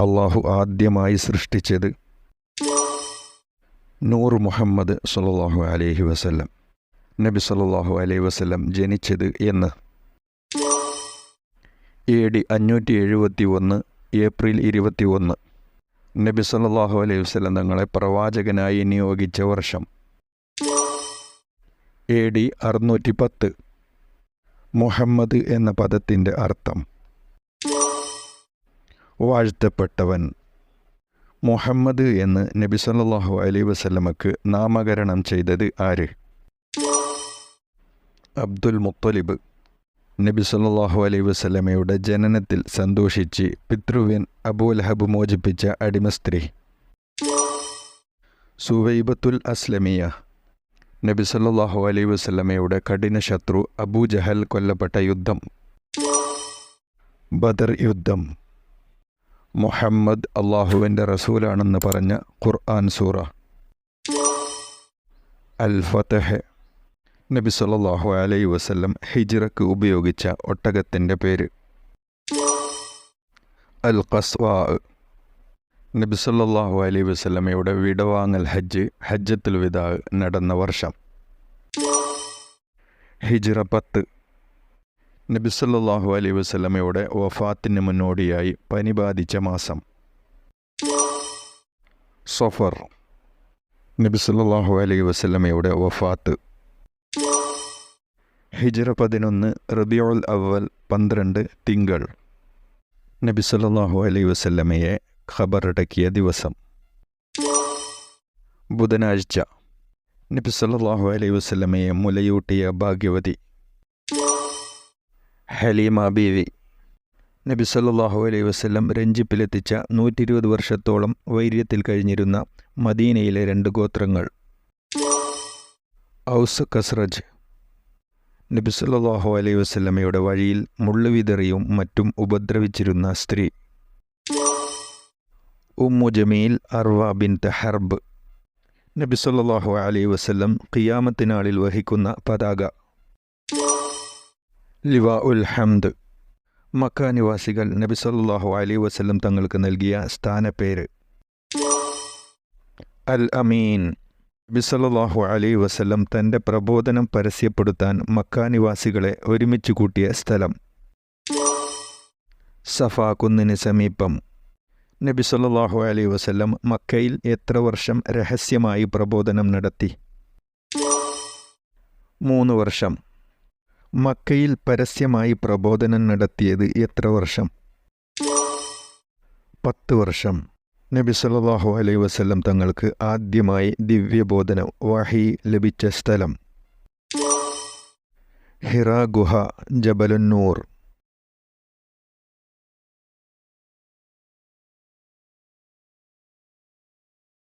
അള്ളാഹു ആദ്യമായി സൃഷ്ടിച്ചത് നൂർ മുഹമ്മദ് സല്ലാഹു അലൈഹി വസല്ലം. നബി സല്ലാഹു അലൈഹി വസല്ലം ജനിച്ചത് എന്ന്. എ ഡി അഞ്ഞൂറ്റി എഴുപത്തി ഒന്ന് ഏപ്രിൽ ഇരുപത്തി ഒന്ന് നബി സല്ലാഹു അലൈഹി വസ്ലം തങ്ങളെ പ്രവാചകനായി നിയോഗിച്ച വർഷം. എ ഡി അറുന്നൂറ്റി പത്ത് മുഹമ്മദ് എന്ന പദത്തിന്റെ അർത്ഥം. വാഴ്ത്തപ്പെട്ടവൻ. മുഹമ്മദ് എന്ന് നബി സല്ലാഹു അലൈ വസല്ലമക്ക് നാമകരണം ചെയ്തത് ആര്? അബ്ദുൽ മുത്തലിബ്. നബി സല്ലാഹു അലൈ വസല്ലമയുടെ ജനനത്തിൽ സന്തോഷിച്ച് പിതൃവ്യൻ അബുലഹബ് മോചിപ്പിച്ച അടിമ സ്ത്രീ. സുവൈബത്തുൽ അസ്ലമിയ. നബി സല്ലാഹു അലൈ വസല്ലമയുടെ കഠിന ശത്രു അബൂജഹൽ കൊല്ലപ്പെട്ട യുദ്ധം. ബദർ യുദ്ധം. മുഹമ്മദ് അള്ളാഹുവിന്റെ റസൂലാണെന്ന് പറഞ്ഞ ഖുർആൻ സൂറ. അൽ ഫതഹ് നബി സല്ലല്ലാഹു അലൈ വസല്ലം ഹിജ്റക്ക് ഉപയോഗിച്ച ഒട്ടകത്തിന്റെ പേര്. അൽ ഖസ്വാ നബി സല്ലല്ലാഹു അലൈ വസല്ലമയുടെ വിടവാങ്ങൽ ഹജ്ജ് ഹജ്ജത്തുൽ വിദാ നടന്ന വർഷം. ഹിജ്റ പത്ത്. നബി അലൈ വസ്ലമയുടെ വഫാത്തിന് മുന്നോടിയായി പനി ബാധിച്ച മാസം. സഫർ. നബി അലൈ വസ്ലമയുടെ വഫാത്ത്. ഹിജ്റ പതിനൊന്ന് റബിയോൾ അവൽ പന്ത്രണ്ട് തിങ്കൾ. നബി അലൈ അലൈഹി വസല്ലമയെ ഖബറടക്കിയ ദിവസം. ബുധനാഴ്ച. നബി അലൈ വസ്ലമയെ മുലയൂട്ടിയ ഭാഗ്യവതി ഹലീമ ബീവി. നബി സല്ലാഹു അലൈഹി വസല്ലം രഞ്ജിപ്പിലെത്തിച്ച നൂറ്റി ഇരുപത് വർഷത്തോളം വൈര്യത്തിൽ കഴിഞ്ഞിരുന്ന മദീനയിലെ രണ്ട് ഗോത്രങ്ങൾ. ഔസ് കസ്രജ് നബി സല്ലാഹു അലൈഹി വസ്ലമയുടെ വഴിയിൽ മുള്ളുവിതറിയും മറ്റും ഉപദ്രവിച്ചിരുന്ന സ്ത്രീ. Umm Jamil Arwa bin Harb. നബി സല്ലല്ലാഹു അലൈഹി വസല്ലം ഖിയാമത്തിനാളിൽ വഹിക്കുന്ന പതാക. ലിവാ ഉൽ ഹംദ് മക്ക നിവാസികൾ നബി സല്ലാഹു അലൈഹി വസ്ലം തങ്ങൾക്ക് നൽകിയ സ്ഥാനപ്പേര് അൽ അമീൻ. നബി സല്ലാഹു അലൈഹി വസ്ലം തന്റെ പ്രബോധനം പരസ്യപ്പെടുത്താൻ മക്ക നിവാസികളെ ഒരുമിച്ച് കൂട്ടിയ സ്ഥലം. സഫ കുന്നിന് സമീപം. നബി സല്ലാഹു അലൈഹി വസ്ലം മക്കയിൽ എത്ര വർഷം രഹസ്യമായി പ്രബോധനം നടത്തി? മൂന്ന് വർഷം. മക്കയിൽ പരസ്യമായി പ്രബോധനം നടത്തിയത് എത്ര വർഷം? പത്ത് വർഷം. നബി സല്ലല്ലാഹു അലൈ വസ്ലം തങ്ങൾക്ക് ആദ്യമായി ദിവ്യബോധനം വഹി ലഭിച്ച സ്ഥലം. ഹിറ ഗുഹ ജബലുന്നൂർ.